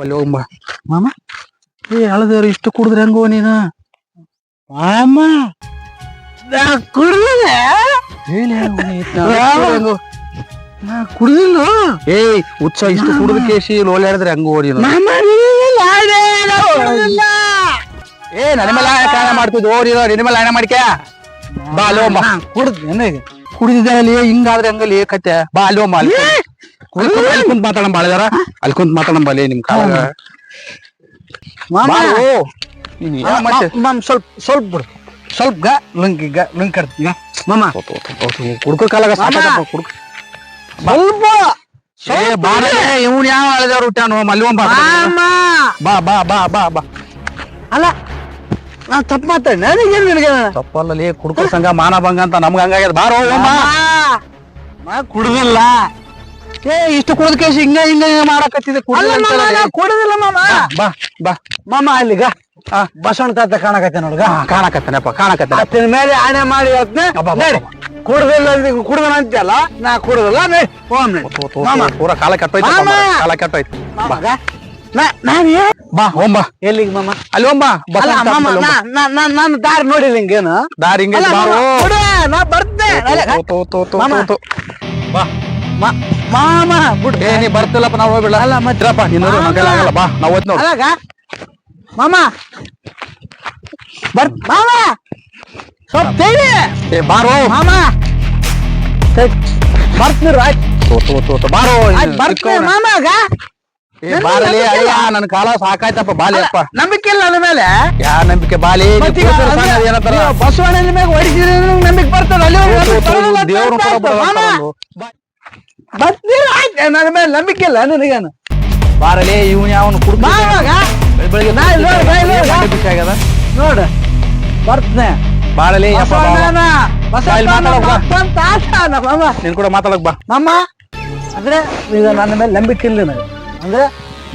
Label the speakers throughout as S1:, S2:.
S1: ಅಲ್ಲಿ ಮಾಮ ಏ ಹಳದೇವ್ರು ಇಷ್ಟು ಕುಡಿದ್ರೆ ಹೆಂಗೋ ನೀನು?
S2: ಮಾಮ ನಾ ಕುಡ್ದೆ
S1: ಹೇಳಿ ಹೆಂಗೋ ನಾ ಕುಡ್ದಿಲ್ಲ. ಏಯ್ ಉತ್ಸಾಹ ಇಷ್ಟು ಕುಡಿದ ಕೇಸಿ ಓಲಾಡಿದ್ರೆ ಹೆಂಗೋ ನೀನು?
S2: ಮಾಮ ಕುಡ್ದಿಲ್ಲ.
S1: ಏ ನನ್ನ ಮೇಲೆ ಕಾಣ ಮಾಡ್ತಿದ್ದು ಓ ನೀನು ನಿನ್ನ ಮೇಲೆ ಹಣ ಮಾಡ್ಕ್ಯಾ? ಬಾ ಅಲ್ಲಿ
S2: ಕುಡ್ದೆ ನನಗೆ
S1: ಕುಡಿದಿದ್ದೆ ಅಲ್ಲಿ ಹಿಂಗಾದ್ರೆ ಹಂಗಲ್ಲಿ ಕತ್ತೆ ಬಾ ಅಲ್ಲಿ ಹೋಗ್ಬಾ ಅಲ್ಲಿ ಕುಂತ್- ಮಾತಾಡಂ ಬಾಳಿದಾರ ಅಲ್ಲಿ ಕುಂತ್ ಮಾತಾಡಂ ಬಾಲಿ ನಿಮ್ ಕಾಲ
S2: ಮಾಮ. ಸ್ವಲ್ಪ ಸ್ವಲ್ಪ ಬಿಡು. ಸ್ವಲ್ಪ ಗ ಲುಂಗಿ ಗ ಲಂಕ್ ಕಟ್ತೀನಿ ಮಾಮ.
S1: ಕುಡ್ಕೋ ಕಾಲಾಗ ಕುಡ್ಕೋ.
S2: ಸ್ವಲ್ಪ.
S1: ಏ ಬಾರೇ ಇವ್ನು ಯಾವ ಅಳದವ್ರು ಹುಟ್ಟಾನು ಮಲ್ಲಿ ಹೋಗ್ ಬಾ ಬಾ ಬಾ ಬಾ ಬಾ.
S2: ಅಲ್ಲ ನಾ ತಪ್ಪು ಮಾತಾಡಿ ನನಗೇನು ನಿನಗೆ?
S1: ತಪ್ಪಲ್ಲಲ್ಲಿ ಕುಡ್ಕೋ ಸಂಘ ಮಾನ ಭಂಗ ಅಂತ ನಮ್ಗ ಹಂಗಾಗ್ಯದ. ಬಾರೋ
S2: ನಾ ಕುಡ್ದಿಲ್ಲ.
S1: ಏ ಇಷ್ಟು ಕುಡದ್ ಕೇಸಿ ಹಿಂಗ ಹಿಂಗ ಮಾಡಕತ್ತಿದೆ
S2: ಅಲ್ಲ ಮಾಮ, ನಾ ಕುಡ್ದಿಲ್ಲ ಮಾಮ.
S1: ಬಾ ಬಾ.
S2: ಮಾಮ ಅಲ್ಲಿಗ.
S1: ಆ.
S2: ಬಸವಣ್ಣ ತಾತ ಕಾಣಕತ್ತೆ ನೋಡ್ಗ?
S1: ಕಾಣಕತ್ತನಪ್ಪ ಕಾಣಕತ್ತೆ ಕಾಣಕತ್ತಾನ.
S2: ಅತ್ತಿನ ಮೇಲೆ ಆಣೆ ಮಾಡಿ ಹೇಳ್ತೀನಿ
S1: ಅಬ್ಬಾ, ಅಬ್ಬಾ,
S2: ನಡಿ. ಕುಡ್ದಿಲ್ಲ ಅಂದ್- ಕುಡ್ದನ ಅಂತ್ಯಲ್ಲ ನಾ ಕುಡ್ದಲ್ಲ ನಡಿ. ಹೋಮ್ ನಡಿ. ಮಾಮ.
S1: ಪೂರ ಕಾಲ ಕೆಟ್ಟೋಯ್ತು
S2: ಮಾಮ.
S1: ಕಾಲ ಕೆಟ್ಟೋಯ್ತು.
S2: ಮಾಮಗ, ನಾ- ನಾನ್
S1: ಬಾ ಹೋಮ್ ಬಾ.
S2: ಎಲ್ಲಿಗೆ ಮಾಮ?
S1: ಅಲ್ಲಿ ಹೋಮ್ ಬಾ. ಬಸ್
S2: ಅಲ್ಲ
S1: ಸ್ಟಾಪ್
S2: ಮಾಮ
S1: ಅಲ್ಲಿ ಹೋಗ್ ಬಾ.
S2: ನಾ- ನಾ- ನಾ- ನಾನು ದಾರಿ ನೋಡಿಲ್ಲ ಹಿಂಗೇನು.
S1: ದಾರಿ ಹಿಂಗೆ
S2: ಅಲ್ಲ,
S1: ಬಾರೋ.
S2: ಮಾಮ, ಕೊಡು, ನಾ ಬರ್ತೇನೆ ಅಲ್ಲ,
S1: ತೋ, ತೋ, ತೋ, ತೋ,
S2: ಮಾಮ.
S1: ತೋ, ತೋ. ಬಾ.
S2: ಮಾಮ ಬಿಡು.
S1: ಏ ನೀ ಬರ್ತಿಲ್ಲಪ್ಪ ನಾವು ಹೋಗ್ಬಿಡ ಅಲ್ಲ ಮತ್ತಿರಪ್ಪ ನೀನು
S2: ಮಾಮ.
S1: ಆಗಲ್ಲ ಬಾ ನಾವು ಹೋಯ್ತು ನೋಡು.
S2: ಅಲಾಗ ಮಾಮ! ಬರ್ ಮಾಮ! ಸ್ವಲ್ಪ ತೇಲಿ
S1: ಏ ಬಾರೋ
S2: ಮಾಮ! ಬರ್ತೀರ ಆಯ್ತು.
S1: ಓತು ಓತು ಓತು ಬಾರೋ
S2: ಬರ್ತೇ ಬರ್ತೀನಿ ಮಾಮಾಗ
S1: ಏ ಬಾರಲಿ ಅಯ್ಯ ನನ್ನ ಕಾಲ ಸಾಕಾಯ್ತಪ್ಪ ಬಾಲಿ ಅಪ್ಪ.
S2: ನಂಬಿಕೆ ಇಲ್ಲ ನನ್ನ ಮೇಲೆ.
S1: ಯಾ ನಂಬಿಕೆ ಬಾಲಿ
S2: ಬಸವಣ್ಣನ ಮೇಲೆ ಹೊಡಿತೀರಿ ನಂಬಿಕೆ ಬರ್ತದೆ. ಅಲ್ಲಿ
S1: ದೇವ್ರು
S2: ಮಾಮ. ಬರ್ತೀರ ಆಯ್ತು ನನ್ನ ಮೇಲೆ ನಂಬಿಕೆ ಇಲ್ಲ ನನಗೇನು
S1: ಬಾರಲಿ ಇವನ್ ಯಾವನು ಕುಡ್ದು
S2: ಮಾಮಾಗ
S1: ಬೆಳಿಗ್ಗೆ
S2: ನಾ ಇಲ್ಲಿ ನೋಡು, ನಾ ಇಲ್ಲಿ ನೋಡು.
S1: ಮಂಡಿ ಬಿಸಿ ಆಗ್ಯದ
S2: ನೋಡು ಬರ್ತನೆ
S1: ಬಾರಲಿ ಯಪ್ಪ ಬಾ, ಬಾ.
S2: ಬಸವಣ್ಣನ
S1: ಇಲ್ಲಿ ಮಾತಾಡೋಕ್ ಬಾ.
S2: ಬಸವಣ್ಣ ಅಂತ ಆಟ ಮಾಮ
S1: ನಿನ್ ಕೂಡ ಮಾತಾಡಕ್ ಬಾ
S2: ಮಾಮ ಅಂದ್ರೆ ಈಗ ನನ್ನ ಮೇಲೆ ನಂಬಿಕೆ ಇಲ್ಲ ನನಗೆ ಅಂದ್ರೆ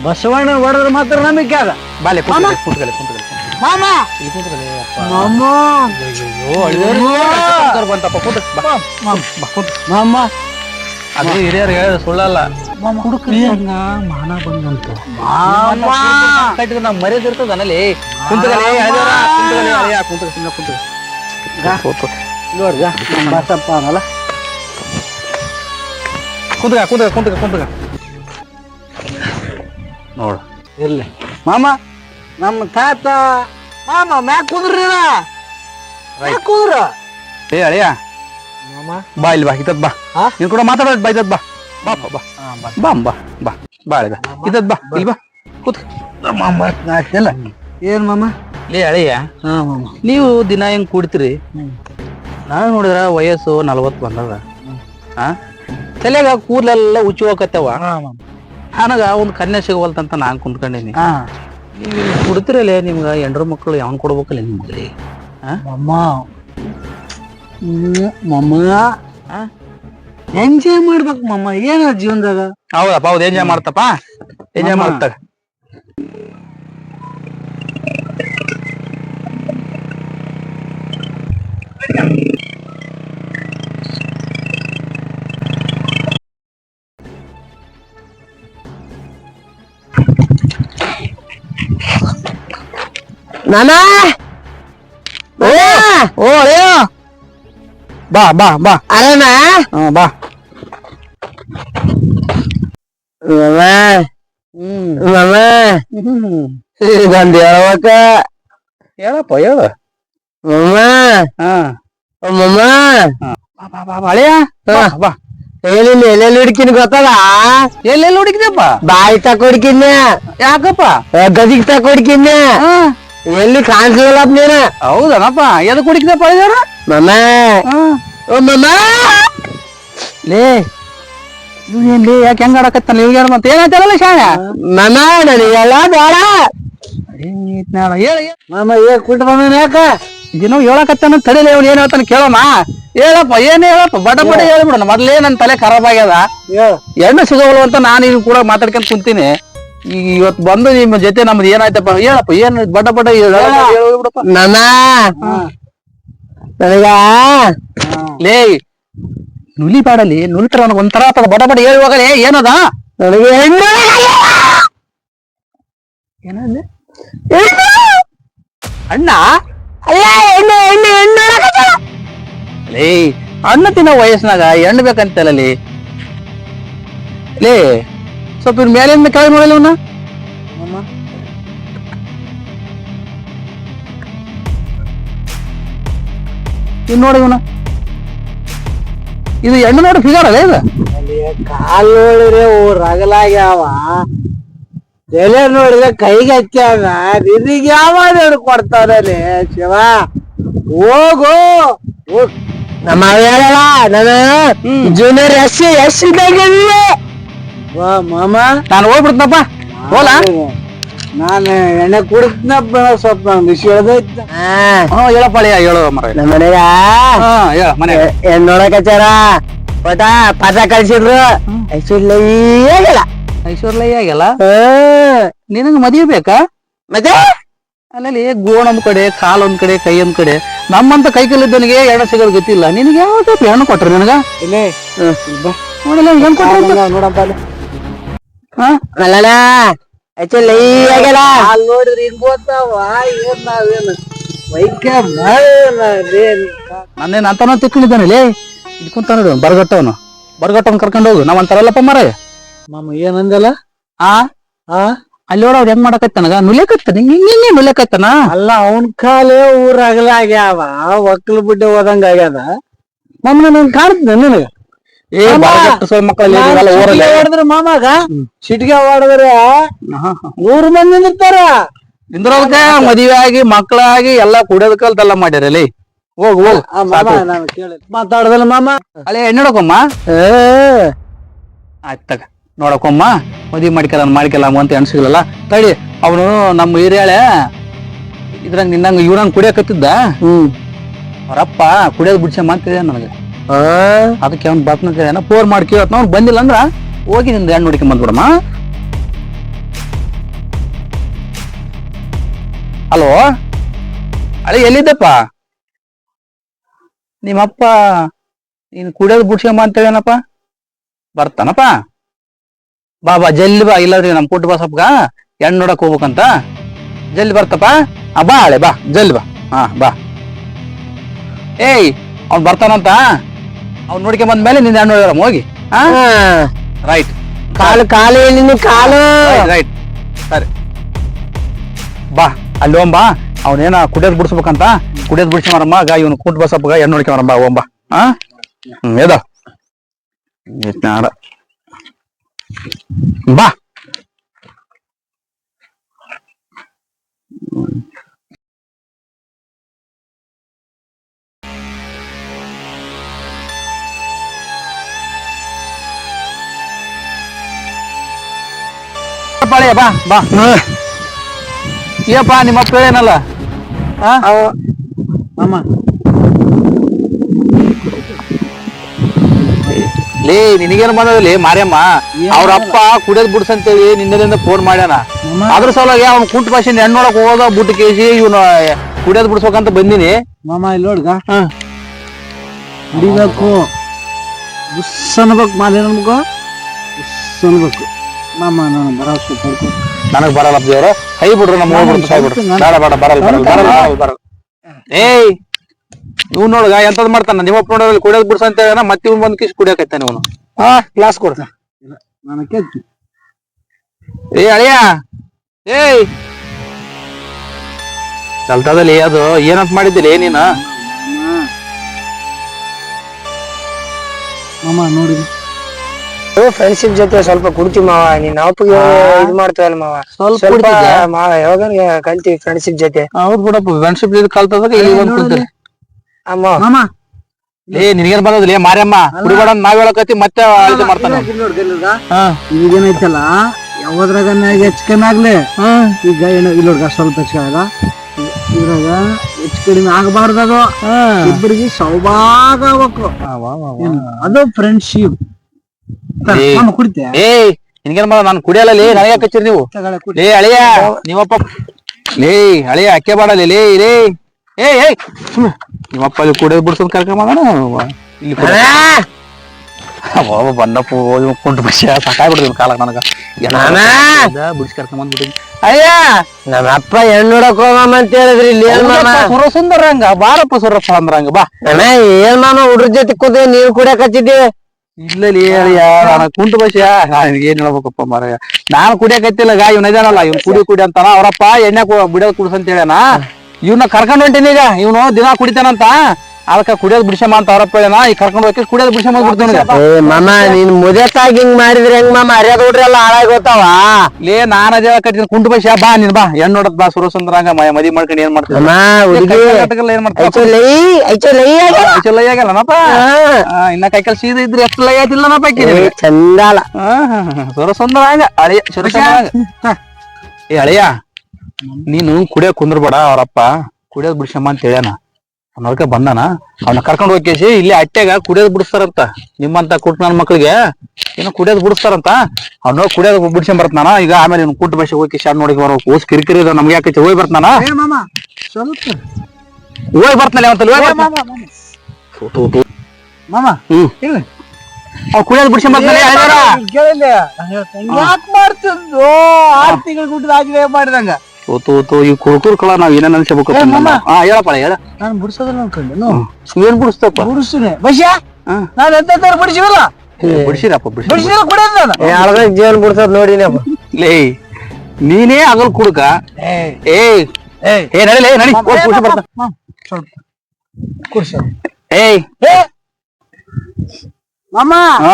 S2: ಬಸವಣ್ಣ ಹೊಡೆದ್ರೆ ಮಾತ್ರ ನಂಬಿಕೆ ಅದ
S1: ಬಾಲೆ
S2: ಮಾಮ.
S1: ಕುಂತ್ಕೊಳ್ಳಿ ಕುಂತ್ಕಲೆ
S2: ಮಾಮ
S1: ಇಲ್ಲಿ ಕುಂತ್ಕಲೆ ಯಪ್ಪ.
S2: ಮಾಮ
S1: ಅಯ್ಯೋ ಬಂತಪ್ಪ ಕುಂತ್ ಬಾ ಬಾ ಕುಂತ್
S2: ಮಾಮ
S1: ಅದೇ ಹಿರಿಯರು ಹೇಳ ಸುಳ್ಳಲ್ಲ. ಹುಡುಕ್ರಿಯಂಗ ಬಂದಂತ. ನಾವು ನೋಡು
S2: ಇರ್ಲಿ. ಮಾಮ ನಮ್ಮ ತಾತ ಮಾಮ ಮ್ಯಾಕ್ ಕುದ್ರಿ ಕುಂದ್ರ.
S1: ಏ ಅಳಿಯಾ. ಬಾ ಇಲ್ಲಿ ಬಾ ಇದತ್ ಬಾ. ನೀನ್ ಕೂಡ ಮಾತಾಡೋದ್ ಬಾ ಇದತ್ ಬಾ. ಬಾ ಬಾ ಬಾ. ಬಾ. ಬಾ ಬಾ ಇದ ಇದತ್ ಬಾ. ಇಲ್ಲಿ ಬಾ. ಕೂತ್
S2: ಮಾಮಲ್ಲ ಏನ್ ಮಾಮ?
S1: ಲೇ ಅಳಿಯ. ನೀವು ದಿನ ಹೆಂಗ್ ಕೂಡ್ತೀರಿ? ನಾನು ನೋಡಿದ್ರ ವಯಸ್ಸು ನಲ್ವತ್ ಬಂದದ. ಹಾ? ತಲೆಗ ಕೂದಲೆಲ್ಲ ಉಚ್ಚಿ ಹೋಗತ್ತವ ನನಗ ಒಂದ್ ಕನ್ಯಾ ಸಿಗವಲ್ತಂತ ನಾನ್ ಕುಂತ್ಕೊಂಡೀನಿ. ಕುಡ್ತಿರಲ್ಲ ನಿಮ್ಗ ಎಂಡ್ರ ಮಕ್ಕಳು ಯಾವನ್ ಕೊಡ್ಬೇಕಲ್ಲ ನಿಮ್ಗೆ?
S2: ಮಮ್ಮ ಹ್ಮ್, ಮಮ್ಮ
S1: ಹಾ?
S2: ಎಂಜಾಯ್ ಮಾಡ್ಬೇಕು ಮಮ್ಮ ಏನ ಜೀವನದಾಗ?
S1: ಹೌದಪ್ಪ ಹೌದು ಎಂಜಾಯ್ ಮಾಡ್ತಪ್ಪ. ಎಂಜಾಯ್. ಮಾಡ್ತಾಗ
S2: ನಾನಾ?
S1: ಓ ಓ ಅಯ್ಯೋ ಬಾ ಬಾ ಬಾ.
S2: ಅರಣ
S1: ಹ್ಮ್
S2: ಬಾ. ಒಂದ್ ಹೇಳ್ಬೇಕ
S1: ಹೇಳಪ್ಪ ಹೇಳ.
S2: ಎಲ್ಲೆಲ್ಲಿ ಎಲ್ಲೆಲ್ಲಿ ಹುಡುಕಿನ ಗೊತ್ತದ?
S1: ಎಲ್ಲೆಲ್ಲಿ ಹುಡುಕಿದಪ್ಪ
S2: ಬಾಯಿ ತಕೊಡ್ಕಿನ್ನ
S1: ಯಾಕಪ್ಪ?
S2: ಗದಿಗ್ ತಕೊಡ್ಕಿನ್ನ ಎಲ್ಲಿ ಕಾಣಿಸ್ಲಿಲ್ಲಪ್ಪ ನೀನು?
S1: ಹೌದನಪ್ಪ. ಎದಕ್ ಹುಡುಕಿದಪ್ಪ
S2: ಮಮ್ಮ ಓ ಮಮ್ಮ
S1: ಲೇ ಇವ್ ಲೇ ಯಾಕೆ ಹೆಂಗ್ ಆಡಕತ್ತಾನ? ಹೇಳ ಮತ್ತೆ. ಏನಾಯ್ತಲ್ಲ ಶಾಣ?
S2: ಮಮ್ಮ ನನಗೆಲ್ಲ ಬೇಡ.
S1: ಹೇಳ
S2: ಮಾಮ ಏ ಕುಟ್ ಬಂದ ಯಾಕ?
S1: ಏನೋ ಹೇಳಕತ್ತಾನ ತಡಿಲಿ ಅವ್ನು. ಏನ್ ಹೇಳ್ತಾನ ಕೇಳೋಣ ಹೇಳಪ್ಪ ಏನ್ ಹೇಳಪ್ಪ. ಬಡ ಬಡ ಹೇಳ್ಬಿಡೋಣ. ಮೊದ್ಲೇ ನನ್ ತಲೆ ಖರಾಬ್ ಆಗ್ಯದ. ಎಣ್ಣೆ ಸಿಗೋವಲ್ಲ ಅಂತ ನಾನು ಈಗ ಕೂಡ ಮಾತಾಡ್ಕೊಂಡ್ ಕುಂತೀನಿ. ಈಗ ಇವತ್ತು ಬಂದು ನಿಮ್ಮ ಜೊತೆ ನಮ್ದು ಏನಾಯ್ತಪ್ಪ? ಹೇಳಪ್ಪ ಏನ್ ಬಡ ಬಡ ಹೇಳ. ಬಿಡಪ್ಪ
S2: ಮಮ್ಮ ನನಗ?
S1: ಲೇ ನುಲಿ ಬಾಡಲಿ ನುಲಿತರ ನನಗೆ ಒಂಥರ ಆತದ ಬಡ ಬಡ ಹೇಳುವಾಗಲೇ ಏನದ?
S2: ನನಗೆ ಹೆಣ್ಣು
S1: ಏನಂದೆ ಅಣ್ಣ?
S3: ಅಲ್ಲ ಎಣ್ಣೆ ಎಣ್ಣೆ ಎಣ್ಣೆ
S1: ಲೇ ಅಣ್ಣ ತಿನ್ನೋ ವಯಸ್ಸಿನಾಗ ಹೆಣ್ಣು ಬೇಕಂತಲ್ಲ ಲೇ ಸ್ವಲ್ಪ ಇವ್ರ ಮೇಲಿಂದ ಕೆಳಗೆ ನೋಡಲ್ಲ ಅವನ? ಇನ್ ನೋಡಿ ಇವನ. ಇದು ಹೆಣ್ಣು ನೋಡಿ ಫಿಗರ್ ಅಲ್ಲ ಇದು?
S2: ಅಲ್ಲಿ ಕಾಲ್ ನೋಡಿದ್ರೆ ಓ ರಗಲಾಗ್ಯಾವ. ಎಲೆ ನೋಡಿದ್ರೆ ಕೈಗೆ ಹಚ್ಚಾವ ನಿನಗೆ ಯಾವಾಗ ಹೇಳಿ ಶಿವ? ಹೋಗು.
S3: ನಮ್ಮ ಹೇಳಲ್ಲ ನಾನು ಜೂನಿಯರ್ ಎಸ್ ಎಸ್ ಇದ್ದಾಗ
S2: ಮಾಮ
S1: ನಾನು ಹೋಗ್ಬಿಡ್ತಪ್ಪ ಹೋಲಾ
S2: ನಾನು ಎಣ್ಣೆ ಕುಡಿದ್ನಪ್ಪ ಸ್ವಲ್ಪ ಬಿಸಿ ಹೇಳ್ದೈತ
S1: ಹಾ. ಹೇಳಪ್ಪ ಅಳಿಯ ಹೇಳು ಮರ
S3: ನಮ್ಮ ಮನೆಗ?
S1: ಹಾ ಹೇಳ ಮನೆ
S3: ಏನ್ ನೋಡಕ್ ಹಚ್ಚಾರ ಪಟ ಪದ ಕಳ್ಸಿದ್ರು. ಐಶ್ವರ್ಯ ಆಗಿಲ್ಲ.
S1: ಐಶ್ವರ್ಯ ಆಗಿಲ್ಲ? ನಿನಗೆ ಮದುವೆ ಬೇಕಾ?
S3: ಮತ್ತೆ?
S1: ಅಲ್ಲಲ್ಲಿ ಗೋಣ ಒಂದ್ ಕಡೆ ಕಾಲ್ ಒಂದ್ ಕಡೆ ಕೈ ಒಂದ್ ಕಡೆ. ನಮ್ಮಂತ ಕೈ ಕಲ್ಲಿದ್ದವನಿಗೆ ಎಣ್ಣೆ ಸಿಗೋದು ಗೊತ್ತಿಲ್ಲ. ನಿನಗೆ ಯಾವ ಹೆಣ್ಣು ಕೊಟ್ರಿ ನಿನಗ?
S2: ಇಲ್ಲೇ.
S1: ನೋಡಿಲ್ಲ ಹೆಣ್ಣು ಕೊಟ್ರಿ.
S2: ನೋಡಪ್ಪ ಅಲ್ಲಿ
S1: ಹಾ
S3: ಲೈ ಆಗ್ಯದ
S2: ಅಲ್ಲಿ ನೋಡಿದ್ರೆ ಹಿಂಗ್ ಗೊತ್ತಾವ ಏನ್ ನಾವೇನು ವೈಕ್ಯ ಮಾಡೇನ್
S1: ನನ್ನೇನ್ ಅಂತನೋ ತಿಕ್ಕೊಂಡಿದ್ದಾನೆ ಲೇ. ಇಲ್ಲಿ ಕುಂತಾನ ನೋಡು ಬರಗಟ್ಟವನು. ಬರಗಟ್ಟವನ್ ಕರ್ಕೊಂಡು ಹೋಗು. ನಾವ್ ಅಂತಾರಲ್ಲಪ್ಪ ಮರ
S2: ಮಾಮ ಏನಂದಲ್ಲ
S1: ಆ?
S2: ಆ?
S1: ಅಲ್ಲಿ ನೋಡ ಅವ್ರು ಹೆಂಗ್ ಮಾಡಕತ್ತನಗ ನುಲೇಕತ್ತಾನ ಹಿಂಗ್ ನುಲೇಕತ್ತಾನ
S2: ಅಲ್ಲ ಅವನ್ ಕಾಲೇ ಊರಾಗಲಾಗ್ಯಾವ ಒಕ್ಕಲ್ ಬಿಡ್ಡೆ ಹೋದಂಗ ಆಗ್ಯಾದ. ಮಮ್ಮ ನಾನು ಕಾಣ್ತದೆ ನಿನಗ.
S1: ಏ
S2: ಹೊಡೆದ್ರೆ ಮಾಮಾಗ ಸಿಟಿಗೆ ಹೊಡೆದ್ರೆ ನೂರು ಮಂದಿ ನಿಂತಾರ
S1: ಇಂದ್ರವ್ಕ ಮದುವೆ ಆಗಿ ಮಕ್ಕಳಾಗಿ ಎಲ್ಲಾ ಕುಡಿಯೋದ್ ಕಲ್ತೆಲ್ಲ ಮಾಡ್ಯಾರಲ್ಲಿ ಹೋಗ್ ಹೋಗ್.
S2: ಮಾತಾಡದಲ್ಲ ಮಾಮ.
S1: ಅಲ್ಲೇ ನೋಡಕೊಮ್ಮ. ಆಯ್ತ್ ತಗ ನೋಡಕೊಮ್ಮ. ಮದ್ವಿ ಮಾಡ್ಕೆಲ್ಲ ಮಾಡ್ಕೆಲ್ಲ ಅಂತ ಹೆಣ್ ಸಿಗ್ಲಲ್ಲ ತಡಿ ಅವನು ನಮ್ಮ ಹಿರಿಯಾಳೆ ಇದ್ರಂಗ ನಿನ್ನಂಗ ಇವ್ರಂಗ ಕುಡಿಯಕತ್ತಿದ್ದ.
S2: ಹ್ಮ್.
S1: ಅವರಪ್ಪ ಕುಡಿಯೋದ್ ಬಿಡ್ಸಮ್ಮ ಅಂತಿದೆ ನನಗೆ. ಅದಕ್ಕೆ ಅವ್ನ್ ಬಾಪ್ನ ಫೋನ್ ಮಾಡಿ ಕೇಳತ್ ಅವ್ನು ಬಂದಿಲ್ಲ ಅಂದ್ರ ಹೋಗಿ ನಿಂದ ಹೆಣ್ಣು ಹುಡುಕಿ ಬಂದ್ಬಿಡಮ್ಮ. ಹಲೋ ಅಳೆ ಎಲ್ಲಿದ್ದಪ್ಪ? ನಿಮ್ಮಪ್ಪ ನೀನು ಕುಡಿಯೋದು ಬಿಡ್ಸ್ಕೊಂಬ ಅಂತೇಳೇನಪ್ಪ ಬರ್ತಾನಪ್ಪ? ಬಾ ಬಾ, ಜಲ್ದಿ ಬಾ, ಇಲ್ಲಾದ್ರಿ ನಮ್ಮ ಪುಟ್ಟ ಬಾ ಸ್ವಪ್ಗ ಹೆಣ್ಣು ನೋಡಕ್ ಹೋಗ್ಬೇಕಂತ. ಜಲ್ದಿ ಬರ್ತಪ್ಪ? ಆ, ಬಾ ಹಳೆ ಬಾ, ಜಲ್ದಿ ಬಾ. ಹಾ, ಬಾ. ಏಯ್, ಅವ್ನು ಬರ್ತಾನಂತ? ಅವ್ನ್ ನೋಡ್ಕೊಂಡ್ ಬಂದ್ಮೇಲೆ ನಿನ್ನ ಹೆಣ್ಣು ನೋಡಿರಮ್ಮ ಹೋಗಿ. ಹಾ? ರೈಟ್
S3: ಕಾಲು ಕಾಲು ನಿನ್ನ ಕಾಲು.
S1: ರೈಟ್ ಸರಿ. ಬಾ ಅಲ್ಲಿ ಹೋಗ್ ಬಾ ಅವನೇನ ಕುಡಿಯೋದ್ ಬಿಡ್ಸ್ಬೇಕಂತ? ಕುಡಿಯೋದ್ ಮರಮ್ಮ ಆಗ ಇವನು ಕುಂಟ್ ಬಸಪ್ಪಗ ಹೆಣ್ಣು ನೋಡ್ಕೊಂಡ್ ಬರಮ್ಮ ಬಾ ಹಾ? ಹ್ಮ್ ಎದ. ಬಾ. ಪಾಳೆ ಬಾ ಬಾ. ಏಪ್ಪ ನಿಮ್ಮ ಅಪ್ಪ ಏನಲ್ಲ? ಲೇ ನಿನಗೇನು ಬಂದದಲ್ಲಿ ಮಾರ್ಯಮ್ಮ? ಅವ್ರ ಅಪ್ಪ ಕುಡಿಯೋದ್ ಬಿಡ್ಸಂತೇಳಿ ನಿನ್ನದಿಂದ ಫೋನ್ ಮಾಡ್ಯಾನ. ಅದ್ರ ಸಲುವಾಗಿ ಅವ್ನು ಕುಂಟ್ ಭಾಷೆ ನೋಡಕ್ ಹೋದ ಬುಟ್ಟು ಕೇಸಿ ಇವನು ಕುಡಿಯೋದ್ ಬಿಡ್ಸ್ಬೇಕಂತ ಬಂದಿನಿ.
S2: ಮಾಮ ಇಲ್ಲಿ ನೋಡ್ಗ ಕುಡಿಬೇಕು. ಬುಸ್ ಅನ್ಬೇಕು ಮಾಲೆ ನಮ್ಗ. ಅನ್ಬೇಕು ಮಾಮ ನಾನು
S1: ನನಗ್ ಬರಲ್ಲ ದೇವ್ರ ಕೈ ಬಿಡ್ರು ನಮ್ಮ ಹೋಗ್ಬಿಡ್ತು ಕೈ ಬಿಡ್ರು ಬೇಡ ಬೇಡ ಬರಲ್ಲ ಬರಲ್ಲ ಬರಲ್ಲ ಬರಲ್ಲ ಬರಲ್ಲ. ಏಯ್ ಇವ್ ನೋಡ್ಗ ಎಂತದ್ ಮಾಡ್ತಾನ? ನಿಮ್ಮಪ್ಪ ನೋಡೋದ್ರಲ್ಲಿ ಕುಡಿಯೋದ್ ಬಿಡ್ಸಂತ ಹೇಳ ಮತ್ತೆ ಬಂದ್ ಕಿಸ್ ಕುಡಿಯಕೈತಾನ ಇವನು. ಹಾ ಕ್ಲಾಸ್ ಕೊಡ್ತ
S2: ನಾನು
S1: ಏ ಅಳಿಯ. ಏಯ್. ಚಲ್ತದಲ್ಲಿ ಅದು ಏನಂತ ಮಾಡಿದ್ದಿಲ್ಲ ನೀನಾ?
S2: ಮಾಮ
S3: ಫ್ರೆಂಡ್ಶಿಪ್ ಜೊತೆ ಸ್ವಲ್ಪ ಕುಡ್ತಿ ಮಾವ ನೀನ್ ಅಪ್ಪಗೆ ಇದು ಅಲ್ಲ ಮಾವ.
S1: ಸ್ವಲ್ಪ
S3: ಸ್ವಲ್ಪ
S1: ಕುಡ್ತಿದ್ಯಾ?
S3: ಮಾವ ಯಾವಾಗ ಕಲ್ತೀವಿ ಫ್ರೆಂಡ್ಶಿಪ್ ಜೊತೆ.
S1: ಅವ್ರು ಬಿಡಪ್ಪ ಫ್ರೆಂಡ್ಶಿಪ್ ಜೊತೆ ಕಲ್ತದಾಗ ಇಲ್ಲಿ ಬಂದ್ ಕುಂತೀರಿ
S3: ಅಮ್ಮ.
S2: ಮಾಮ.
S1: ಏ ನಿನಗೇನ್ ಬಂದದ್ಲಿ ಮಾರಮ್ಮ ಕುಡಿಬೇಡ ಅಂತ ನಾವ್ ಹೇಳಕತ್ತಿ ಮತ್ತೆ ಇದು ಮಾಡ್ತಾನೆ. ಹಾ.
S2: ಈಗೇನೈತಲ್ಲ ಯಾವ್ದ್ರಾಗ ಹೆಚ್ಚು ಕಮ್ಮಿ ಆಗ್ಲಿ. ಈಗ ಏನು ಇಲ್ಲಿ ನೋಡ್ಗ ಸ್ವಲ್ಪ ಹೆಚ್ಚು ಆಗ. ಇದ್ರಾಗ ಹೆಚ್ಚು ಕಡಿಮೆ ಆಗಬಾರ್ದು ಅದು ಇಬ್ಬರಿಗೆ ಸೌಭಾಗ ಆಗ್ಬೇಕು. ಏನು? ಅದು ಫ್ರೆಂಡ್ಶಿಪ್
S1: ಏ.
S2: ಕುಡಿತೆ.
S1: ಏ ನಿನಗೇನ್ ಬಂದ ನಾನು ಕುಡಿಯಲ್ಲ ಲೇ ನನಗೆ ಕಚ್ಚಿರಿ ನೀವು? ಲೇ ಅಳಿಯ ನಿಮ್ಮಪ್ಪ ಲೇ ಅಳಿಯ ಅಕ್ಕೆ ಬಾಡಲಿ ಲೇ ಲೇ. ಏ ಏ ನಿಮ್ಮಪ್ಪ ಅಲ್ಲಿ ಕುಡಿಯೋದ್ ಬಿಡ್ಸೋದ್ ಕರ್ಕೊಂಬಂದಾನ ಇಲ್ಲಿ ಬಾಬಾ ಬಂದಪ್ಪ ಕುಂಟು ಬಸ್ಸ ಸಾಕಾಗ್ಬಿಡ್ತೀನಿ ಕಾಲ ನನಗ.
S3: ನಾನಾ?
S1: ಬಿಡಿಸಿ ಕರ್ಕೊಂಬಂದ್ಬಿಟ್ಟಿನಿ
S3: ಅಯ್ಯ ನಮ್ಮ ಅಪ್ಪ ಹೆಣ್ಣು ನೋಡಕ್ ಹೋಗಮ್ಮ ಅಂತ ಹೇಳಿದ್ರಿ ಇಲ್ಲಿ ಏನ್ ಮಾಮ?
S1: ಸುರ ಬಾರಪ್ಪ ಸುರಪ್ಪ ಅಂದ್ರಂಗ ಬಾ.
S3: ಏನ್ ಮಾಮ ಹುಡ್ರ ಜೊತೆ ಕೂತ ನೀರ್ ಕುಡಿಯಕ್ ಹಚ್ಚಿದ್ದಿ?
S1: ಇಲ್ಲ ನಾನು ಕುಂಟು ಬಸ್ಯ ಏನ್ ಹೇಳ್ಬೇಕಪ್ಪ ಮಾರಾಯ. ನಾನು ಕುಡಿಯಕತ್ತಿಲ್ಲ ಗಾ ಇವ್ನ ಇದಾನಲ್ಲ, ಇವ್ನು ಕುಡಿ ಕುಡಿ ಅಂತಾನ. ಅವರಪ್ಪ ಎಣ್ಣೆ ಕು- ಬಿಡೋದ್ ಕುಡ್ಸ ಅಂತ ಹೇಳ್ಯಾನ. ಇವ್ನ ಕರ್ಕೊಂಡ್ ಹೊಂಟೀನಿ ಈಗ. ಇವನು ದಿನ ಕುಡಿತಾನಂತ. ಅದಕ್ಕ ಕುಡಿಯೋದ್ ಬಿಡ್ಸಮ್ಮ ಅಂತ ಅವರಪ್ಪ ನಾ ಈಗ ಕರ್ಕೊಂಡ್ ಹೋಗಿ ಕುಡಿಯೋದ್ ಬಿಡ್ಸಮ್ಮ ಬಿಡ್ತಾನ
S3: ಏ ಮಾಮ ನೀನ್ ಮುದೇತಾಗಿ ಹಿಂಗ್ ಮಾಡಿದ್ರೆ ಹೆಂಗ್ ಮಾಮ ಅರ್ಯಾದ ಹುಡ್ರಿ ಎಲ್ಲ ಹಾಳಾಗಿ ಹೋತಾವ
S1: ಲೇ ನಾನು ಅದೇ ಕಟ್ಟಿನ ಕುಂಟು ಬೈಸ ಬಾ ನೀನ್ ಬಾ. ಹೆಣ್ಣು ನೋಡತ್ ಬಾ ಸುರ ಸುಂದರ ಹಂಗ ಮದಿ ಮಾಡ್ಕೊಂಡು ಏನ್ ಮಾಡ್ತೀವಿ
S3: ಅಮ್ಮ ಹುಡುಗಿ
S1: ಏನ್ ಮಾಡ್ತೀವಿ
S3: ಐಚೋ ಲೈ ಐಚೋ ಲೈ ಆಗ್ಯಾವ.
S1: ಚಲೋ ಆಗಲ್ಲನಪ್ಪ
S3: ಹಾ.
S1: ಇನ್ನ ಕೈಕಲ್ ಸೀದಾ ಇದ್ರೆ ಎಷ್ಟು ಲೈ ಆಯ್ತಿಲ್ಲನಪ್ಪ
S3: ಚಂದಾಲ
S1: ಸುರ ಸುಂದರ ಹಂಗ ಅಳಿಯ ಸುರ ಏ ಅಳಿಯ ನೀನು ಕುಡಿಯೋ ಕುಂದ್ರಬೇಡ ಅವರಪ್ಪ ಕುಡಿಯೋದ್ ಬಿಡಿಸಮ್ಮ ಅಂತ ಹೇಳ್ಯಾನ. ಅವನವ್ಕ ಬಂದಾನ. ಅವ್ನ ಕರ್ಕೊಂಡ್ ಹೋಗ್ಕೇಸಿ ಇಲ್ಲಿ ಅಟ್ಟೆಗ ಕುಡಿಯೋದ್ ಬಿಡಿಸ್ತಾರಂತ. ನಿಮ್ಮಂತ ಕುಟ್ ನನ್ನ ಮಕ್ಳಿಗೆ ಏನೋ ಕುಡಿಯೋದ್ ಬಿಡಿಸ್ತಾರಂತ. ಅವ್ನ ಕುಡಿಯೋದು ಬಿಡ್ಸಂಡ್ ಬರ್ತಾನ ಈಗ ಆಮೇಲೆ ಇವ್ನು ಕುಂಟ ಹೋಗಿ ಶಾಣ್ ನೋಡಿ ಬರೋ ಓಸ್ ಕಿರಿಕಿರಿ ಇದಾವ್. ನಮ್ಗೆ ಯಾಕೆ ಹೋಗಿ ಬರ್ತಾನ ಹೋಗಿ ಬರ್ತಾನೆ? ಹೋಗಿ.
S2: ಮಾಮ.
S1: ಹ್ಮ್.
S2: ಇಲ್ಲ
S1: ಅವ್ ಕುಡಿಯೋದ್ ಬಿಡ್ಸಂಡ್ ಬರ್ತಾನೆ ಹೇಳಿದಾರ
S2: ಕೇಳಿಲ್ಲ ಯಾಕೆ ಮಾಡ್ತಿದ್ದು ಆರ್ ತಿಂಗಳು ಗುಡ್ಡದಾಗಿದೆ ಮಾಡಿದಂಗ.
S1: ತೋ ತೋ ಈ ಕುರ್ಕುರ್ ಕಳ ನಾವ್ ಏನೇನ್ ಅನ್ಸಬೇಕು ಹಾ ಹೇಳಪ್ಪ ಹೇಳ.
S2: ನಾನು ಬಿಡಿಸೋದಿಲ್ಲ ಅನ್ಕೊಂಡೆ
S1: ಏನ್ ಬಿಡಿಸ್ತಪ್ಪ
S2: ಬಿಡಿಸ್ತೀನಿ. ಬಸ್ಯಾ
S1: ಹಾ.
S2: ನಾನು ಎಂತ ಬಿಡಿಸಿವಲ್ಲ?
S1: ಬಿಡಿಸಿರಪ್ಪ
S2: ನಾನು.
S3: ಜೇನ್ ಜೀವನ ಬಿಡ್ಸೋದ್ ನೋಡಿನಪ್ಪ
S1: ಲೇ ನೀನೇ ಆಗಲ್ ಕುಡ್ಕ. ಏ.
S2: ಏಯ್
S1: ಏ. ನಡಿ ಹೋಗ್
S2: ಏ
S1: ಬರ್ತಾ.
S2: ಸ್ವಲ್ಪ.
S1: ಏಯ್
S2: ಏ. ಮಾಮ
S1: ಹಾ.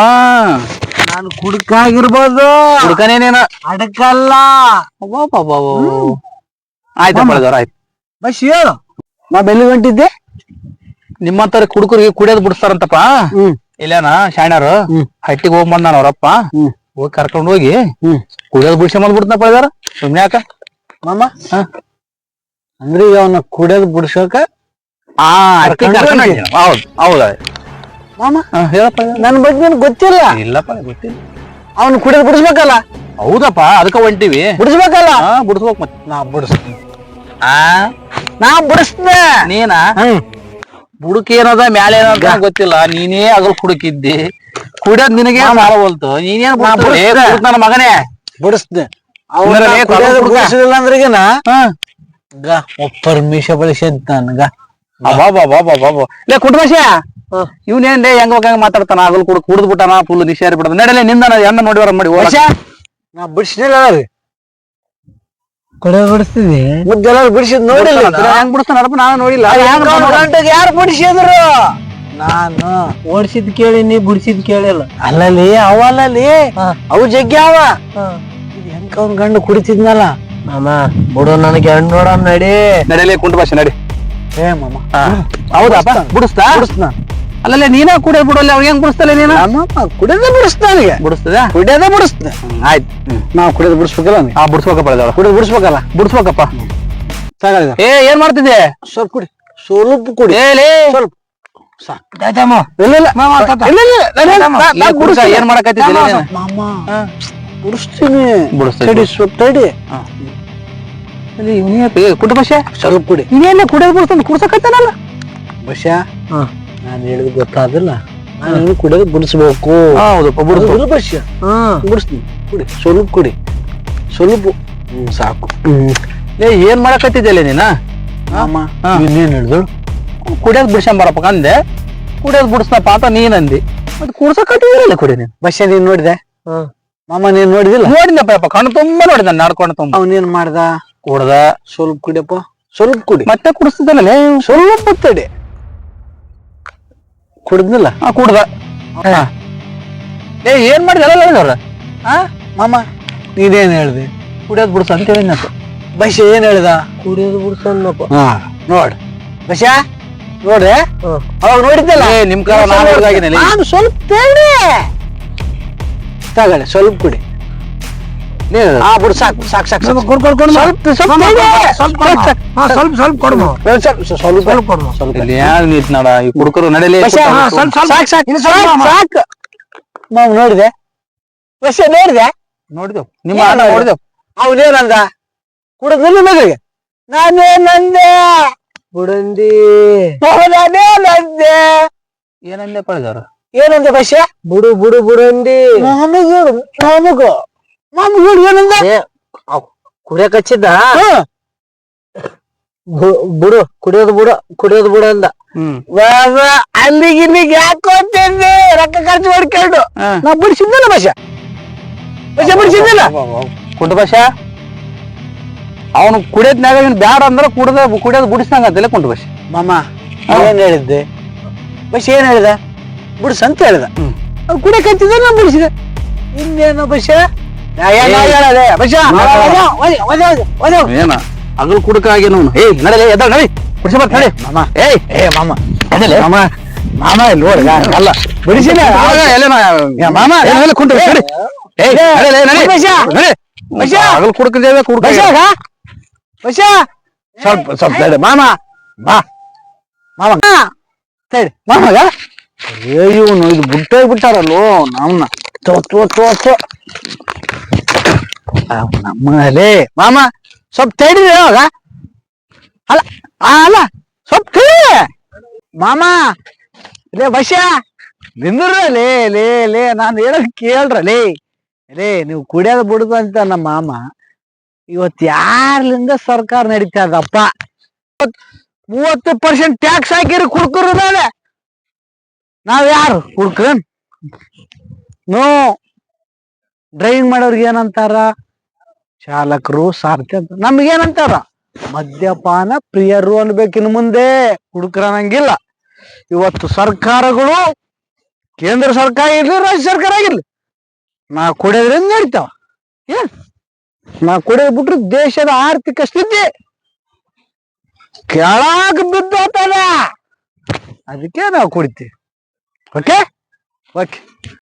S2: ನಾನು ಕುಡ್ಕಾಗಿರ್ಬೋದು
S1: ಕುಡ್ಕನೇ ನೀನು
S2: ಅಡಕಲ್ಲ.
S1: ಆಯ್ತು ಪಡೆದವ್ರ ಆಯ್ತು.
S2: ಬಸ್ ಹೇಳು. ನಾ ಬೆಲ್ಲಿ ಹೊಂಟಿದ್ದೆ?
S1: ನಿಮ್ಮಂತರ ಕುಡುಕರಿಗೆ ಕುಡಿಯೋದ್ ಬಿಡಿಸ್ತಾರಂತಪ್ಪ. ಇಲ್ಲೇನ ಶಾಣ್ಯಾರು. ಹಟ್ಟಿಗೆ ಹೋಗ್ ಬಂದಾನ ಅವ್ರಪ್ಪ. ಹೋಗಿ ಕರ್ಕೊಂಡ್ ಹೋಗಿ ಕುಡಿಯೋದ್ ಬಿಡ್ಸ್ಕೊಂಡ್ ಬಿಡ್ತಾನ ಪಡೆದಾರ ಸುಮ್ನೆ ಯಾಕ?
S2: ಮಾಮ. ಅಂದ್ರೆ ಈಗ ಅವನ ಕುಡಿಯೋದು ಬಿಡ್ಸೋಕ
S1: ಆ. ಹೌದ್ ಹೌದ.
S2: ಮಾಮ
S1: ಹೇಳಪ್ಪ ಹೇಳು.
S2: ನನ್ ಬಗ್ಗೆ ನಿನ್ ಗೊತ್ತಿಲ್ಲ.
S1: ಇಲ್ಲಪ್ಪ ಗೊತ್ತಿಲ್ಲ.
S2: ಅವನು ಕುಡಿದು ಬಿಡಿಸ್ಬೇಕಲ್ಲ?
S1: ಹೌದಪ್ಪ ಅದಕ್ಕೆ ಹೊಂಟಿವಿ.
S2: ಬಿಡಿಸ್ಬೇಕಲ್ಲ?
S1: ಹಾ ಬಿಡಿಸ್ಬೇಕ್ ಮತ್ತೆ.
S2: ನಾ ಬಿಡಿಸ್ತೀನಿ.
S1: ಆ?
S2: ನಾ ಬಿಡಿಸ್ದೆ.
S1: ನೀನಾ? ಬುಡಕ್ ಏನದ ಮ್ಯಾಲೆ ಏನದ ಗೊತ್ತಿಲ್ಲ. ನೀನೇ ಅಗಲ್ ಕುಡುಕಿದ್ದಿ ಕುಡಿಯೋದ್ ನಿನಗೆ ಮಾಡವಲ್ತು ನೀನೇನ್ ನನ್ನ ಮಗನೇ.
S2: ಬಿಡಿಸ್ದೆ.
S1: ಅಂದ್ರೆ ಲೇ,
S2: ಕುಡಿಯೋದು
S1: ಹುಡ್ಗ.
S2: ಬಿಡಿಸಲಿಲ್ಲ ಅಂದ್ರಿಗೇನ? ಗ ಪರ್ಮಿಷ ಬಳಸಿದ್ ನನ್ಗ.
S1: ಅಬ್ಬಬ್ಬಬ್ಬಬ್ಬಬ್ಬ. ಲೇ ಕುಟ್ಬಾಷ ಇವ್ನೇನ್ ಲೇ ಹೆಂಗ್ ಹೆಂಗ್ ಮಾತಾಡ್ತಾನ? ಅಗಲ್ ಕುಡ್ ಕುಡ್ದ್ ಬಿಟ್ಟಾನ ಫುಲ್ ನಿಶಾರಿ ಬಿಡದ ನಡಲೆ ನಿಂದ ಎಣ್ಣ ನೋಡಿವರ ಮಾಡಿ
S2: ನಾ ಬಿಡಿಸ್ಲಿಲ್ಲ ರೀ ಕುಡಿಯೋದು ಬಿಡಿಸ್ತಿದಿ ಮುದ್ದೆಲ್ಲ ಬಿಡಿಸಿದ್ ನೋಡಿಲ್ಲ
S1: ಹೆಂಗ್ ಬಿಡಿಸ್ತಾನ? ನಡಪ ನಾನು ನೋಡಿಲ್ಲ?
S2: ಗಂಟೆಗೆ ಯಾರು ಬಿಡಿಸಿದ್ರು? ನಾನು. ಓಡಿಸಿದ್ ಕೇಳಿ ನೀ ಬಿಡಿಸಿದ್ ಕೇಳಿಲ್ಲ. ಅಲ್ಲಲ್ಲಿ ಅವಲ್ಲಲ್ಲಿ. ಅವು ಜಗ್ಗಿ ಅವ. ಇದು ಹೆಂಗ ಅವ್ನ ಗಂಡು ಕುಡಿತಿದ್ನಲ್ಲ?
S3: ಮಾಮ ಬಿಡು ನನಗೆ ಹೆಣ್ಣು ನೋಡ ನಡಿ.
S1: ನಡಲೆ ಕುಂಟು ನಡಿ.
S2: ಏ ಮಾಮ.
S1: ಹೌದಪ್ಪ ಬಿಡಿಸ್ತಾ?
S2: ಬಿಡಿಸ್ನ
S1: ಅಲ್ಲಲ್ಲೇ ನೀನ ಕುಡಿಯೋದ್ ಬಿಡಲ್ಲ ಅವ್ರಿಗೆ ಹೆಂಗ್ ಬಿಡಿಸ್ತಲ್ಲ ನೀನ?
S2: ಕುಡಿಯೋದ ಕುಡಿಯೋದೇ ಬಿಡಿಸ್ತ ನನಗೆ
S1: ಬಿಡಿಸ್ತದ?
S2: ಕುಡಿಯೋದ ಬಿಡಿಸ್ತ
S1: ಆಯ್ತು.
S2: ನಾವ್ ಕುಡಿಯೋದು ಬಿಡಿಸ್ಬೇಕಲ್ಲ
S1: ಆ ಬಿಡಿಸ್ಬೇಕಪ್ಪ ಕುಡಿಯೋದ್
S2: ಕುಡಿಯೋದು ಬಿಡಿಸ್ಬೇಕಲ್ಲ?
S1: ಬಿಡಿಸ್ಬೇಕಪ್ಪ.
S2: ಸಾಕಾಗಿದೆ
S1: ಏ ಏನ್ ಮಾಡ್ತಿದ್ದೆ?
S2: ಸ್ವಲ್ಪ ಕುಡಿ. ಸ್ವಲ್ಪ ಕುಡಿ.
S1: ಏ
S2: ಸ್ವಲ್ಪ. ಬಿಡಿಸ್ತೀನಿ.
S1: ಏನ್ ಮಾಡಕತ್ತಿದ್ದೆ ನೀನು?
S2: ಮಾಮ.
S1: ಹಾ.
S2: ಬಿಡಿಸ್ತೀನಿ
S1: ಬಿಡಿಸ್ತೀನಿ.
S2: ಸ್ವಲ್ಪ ತಡಿ.
S1: ಕುಟ ಭಾಷೆ
S2: ಸ್ವಲ್ಪ ಕುಡಿ.
S1: ಇನ್ನೇನ ಕುಡಿಯೋದು ಬಿಡ್ತಾನೆ ಕುಡ್ಸಕತ್ತಾನಲ್ಲ?
S2: ಬಸ್ಯಾ? ನಾನು ಹೇಳಿದ್ ಗೊತ್ತಾದಿಲ್ಲ ನಾನು ಕುಡಿಯೋದು ಗುಡಿಸ್ಬೇಕು.
S1: ಹೌದಪ್ಪ
S2: ಕುಡಿ ಸ್ವಲ್ಪ ಕುಡಿ. ಸ್ವಲ್ಪ ಹ್ಮ್ ಸಾಕು.
S1: ಏ ಏನ್ ಮಾಡಕತ್ತಿದ್ದಲ್ಲ ನೀನ.
S2: ಇನ್ನೇನ್ ಹೇಳಿದ್ರು
S1: ಕುಡಿಯೋದ್ ಬಿಡ್ಸಂಬರಪ್ಪ ಅಂದೆ. ಕುಡಿಯೋದ್ ಬಿಡಿಸ್ನಪ್ಪ ಅಂತ ನೀನ್ ಅಂದಿ. ಕುಡ್ಸಕತ್ತಿದ್ರಲ್ಲ ಕುಡಿ ನೀನು?
S2: ಬಸ್ಸೆ ನೀನ್ ನೋಡಿದೆ? ಮಾಮ ನೀನ್ ನೋಡಿದಿಲ್ಲ?
S1: ನೋಡಿದಪ್ಪ ಕಣ್ಣು ತುಂಬಾ ನೋಡಿದ ನಡ್ಕೊಂಡು ತುಂಬ.
S2: ಅವನೇನ್ ಮಾಡ್ದ?
S1: ಕುಡ್ದ?
S2: ಸ್ವಲ್ಪ ಕುಡಿಯಪ್ಪ. ಸ್ವಲ್ಪ ಕುಡಿ.
S1: ಮತ್ತೆ ಕುಡಿಸ್ತಿದ್ದಲ್ಲ
S2: ಸ್ವಲ್ಪ ತಡಿ. ಕುಡಿದ್ನಿಲ್ಲ?
S1: ಹಾ ಕುಡ್ದ. ಹಾ. ಏ ಏನ್ ಮಾಡಿದಲ್ಲ ಅವ್ರ? ಹಾ?
S2: ಮಾಮ ನೀನೇನ್ ಹೇಳ್ದೆ?
S1: ಕುಡಿಯೋದ್ ಬಿಡ್ಸ ಅಂತ ಹೇಳಿದ್ನಪ್ಪ
S2: ಬಸ್ಯ ಏನ್ ಹೇಳ್ದ?
S3: ಕುಡಿಯೋದು ಬಿಡ್ಸನ್ನಪ್ಪ
S2: ಹಾ ನೋಡ್. ಬಶ ನೋಡ್ರೆ ಅವಾಗ ನೋಡಿದ್ದಲ್ಲ?
S1: ಏ ನಿಮ್ ಕಾಲ ನಾನು
S2: ಸ್ವಲ್ಪ ಸ್ವಲ್ಪ ಕುಡಿ. ಹಾ ಬಿಡು ಸಾಕು ಸಾಕು ಸಾಕು ಸಾಕು.
S1: ಕೊಡ್ ಕೊಡ್ ಕೊಡ್
S2: ಸ್ವಲ್ಪ ಸ್ವಲ್ಪ. ಸ್ವಲ್ಪ ಸ್ವಲ್ಪ ಸ್ವಲ್ಪ ಕೊಡ್ಮ. ಸ್ವಲ್ಪ ಸ್ವಲ್ಪ ಸ್ವಲ್ಪ ಕೊಡ್ಮ. ಸ್ವಲ್ಪ
S1: ಇಲ್ಲಿ ಯಾರು ನಿಂತ್ ನೋಡ ಈ
S2: ಸ್ವಲ್ಪ ಸ್ವಲ್ಪ. ಸಾಕು ಸಾಕು. ಸಾಕು ಸಾಕು. ಮಾಮ್ ನೋಡಿದೆ. ನೋಡಿದೆ.
S1: ನೋಡಿದೆವು. ನಿಮ್ಮ ಅಣ್ಣ ನೋಡಿದೆವು.
S2: ಅವನೇನಂದ? ಕುಡಿದ್ನಿಲ್ಲ ಮಗಳಿಗೆ. ನಾನೇನಂದೆ
S3: ಬುಡಂದಿ
S2: ನಾನೇನಂದೆ
S1: ಏನಂದೆ ಪಡೆದವ್ರು?
S2: ಏನಂದೆ ಬಸ್ಯ
S3: ಬುಡು ಬುಡು ಬುಡಂದಿ.
S2: ನನಗೆ ನಮಗ ನಮಗ ಏನಂದ ಕುಡಿಯಕ್ ಹಚ್ಚಿದ್ದ? ಬಿಡು ಕುಡಿಯೋದು ಬಿಡು ಕುಡಿಯೋದು ಬಿಡು ಅಂದ. ಅಲ್ಲಿಗೆ ಇಲ್ಲಿಗೆ ಯಾಕೋ ಹೋಗ್ತಿದ್ದೆ ರೊಕ್ಕ ಖರ್ಚು ಮಾಡ್ಕೊಂಡು. ನಾ ಬಿಡಿಸಿದ್ದಲ್ಲ ಬಸ ಬಸ ಕುಂಡ
S1: ಕುಂಟ ಭಾಷ? ಅವನು ಕುಡಿಯೋದ್ನಾಗ ಇವ್ನು ಬ್ಯಾಡ ಅಂದ್ರೆ ಕುಡ್ದ ಕುಡಿಯೋದು ಬಿಡಿಸ್ದಂಗ ಅಂತಲ್ಲ ಕುಂಟ ಭಾಷೆ.
S2: ಮಾಮ ಏನ್ ಹೇಳಿದ್ದೆ? ಭಾಷೆ ಏನ್ ಹೇಳಿದ? ಬಿಡಿಸ್ ಅಂತ ಹೇಳ್ದ. ಕುಡಿಯಕ್ ಹಚ್ಚಿದ ನಾ ಬಿಡಿಸಿದೆ. ಇನ್ನೇನು ನಾ ಏನ್
S1: ಏ.
S2: ಬಸ
S1: ಏನ? ಹಗಲ್ ಕುಡಕಾಗಿ ಅವನು ಏಯ್ ನಡಲೆ ಎದ್ದ ನಡಿ. ಕುಡಿಸಿ ಬರ್ತ ನಡಿ.
S2: ಮಾಮ.
S1: ಏಯ್
S2: ಏ ಮಾಮ.
S1: ಎದಲೆ
S2: ಮಾಮ. ಮಾಮ ಇಲ್ಲಿ ನೋಡ್ಗ
S1: ಅಲ್ಲ
S2: ಏ, ಮಾಮ,
S1: ಎಲ್ಲ ಕುಂಟ ನಡಿ. ಏಯ್
S2: ಏ,
S1: ನಡಿಲೆ, ನಡಿ. ನಡಿ.
S2: ಬಸ್ಸ.
S1: ಹಗಲ್ ಕುಡ್ಕಿದ್ದೇವೆ ಕುಡ್ಕ
S2: ಬಸ್ಸ ಸ್ವಲ್ಪ ಸ್ವಲ್ಪ ತಡಿ ಮಾಮ ಬಾ. ಮಾಮ. ತಡಿ ಮಾಮಗ
S1: ಇವನು ಇದು ಬಿಟ್ಟೇ ಬಿಟ್ಟಾರಲ್ಲೋ ನಮ್ಮನ್ನ
S2: ತೋ ತೋ ತೋ ತೋ. ನಮ್ಮಲೆ ಮಾಮ, ಸ್ವಲ್ಪ ತಡಿ ಅವಾಗ ಅಲ್ಲ ಅಲ್ಲ, ಸ್ವಲ್ಪ ತಡಿ ಮಾಮ, ಲೇ ಬಸ್ಸ ನಿಂದ್ರ ಲೇ ಲೇ ಲೇ, ನಾನು ಹೇಳೋದ್ ಕೇಳ್ರ, ಲೇ ನೀವು ಕುಡಿಯೋದು ಬಿಡುದು ಅಂತ ನಮ್ಮ ಮಾಮ. ಇವತ್ತು ಯಾರ್ಲಿಂದ ಸರ್ಕಾರ ನಡೀತಾ ಇದಪ್ಪ ಮೂವತ್ತು ಪರ್ಸೆಂಟ್ ಟ್ಯಾಕ್ಸ್ ಹಾಕಿರಿ ಕುಡ್ಕರು ಮೇಲೆ ನಾವ್ ಯಾರು ಕುಡ್ಕನ್ ನೋ. ಡ್ರೈವಿಂಗ್ ಮಾಡೋರ್ಗೆ ಏನಂತಾರ? ಚಾಲಕರು ಸಾರಥಿ ಅಂತ. ನಮ್ಗೇನಂತಾರ? ಮದ್ಯಪಾನ ಪ್ರಿಯರು ಅನ್ಬೇಕಿನ್ ಮುಂದೆ. ಹುಡುಕ್ರ ಅನ್ನಂಗಿಲ್ಲ. ಇವತ್ತು ಸರ್ಕಾರಗಳು, ಕೇಂದ್ರ ಸರ್ಕಾರ ಇರ್ಲಿ, ರಾಜ್ಯ ಸರ್ಕಾರ ಆಗಿರ್ಲಿ, ನಾ ಕುಡಿಯೋದ್ರಿಂದ ನಡೀತಾವ. ಏನ್? ನಾ ಕುಡಿಯೋದ್ ಬಿಟ್ರೆ ದೇಶದ ಆರ್ಥಿಕ ಸ್ಥಿತಿ ಕೆಳಾಗ ಬಿದ್ದೋತದ ಅದಕ್ಕೆ ನಾವು ಕುಡಿತೀವಿ. Okay okay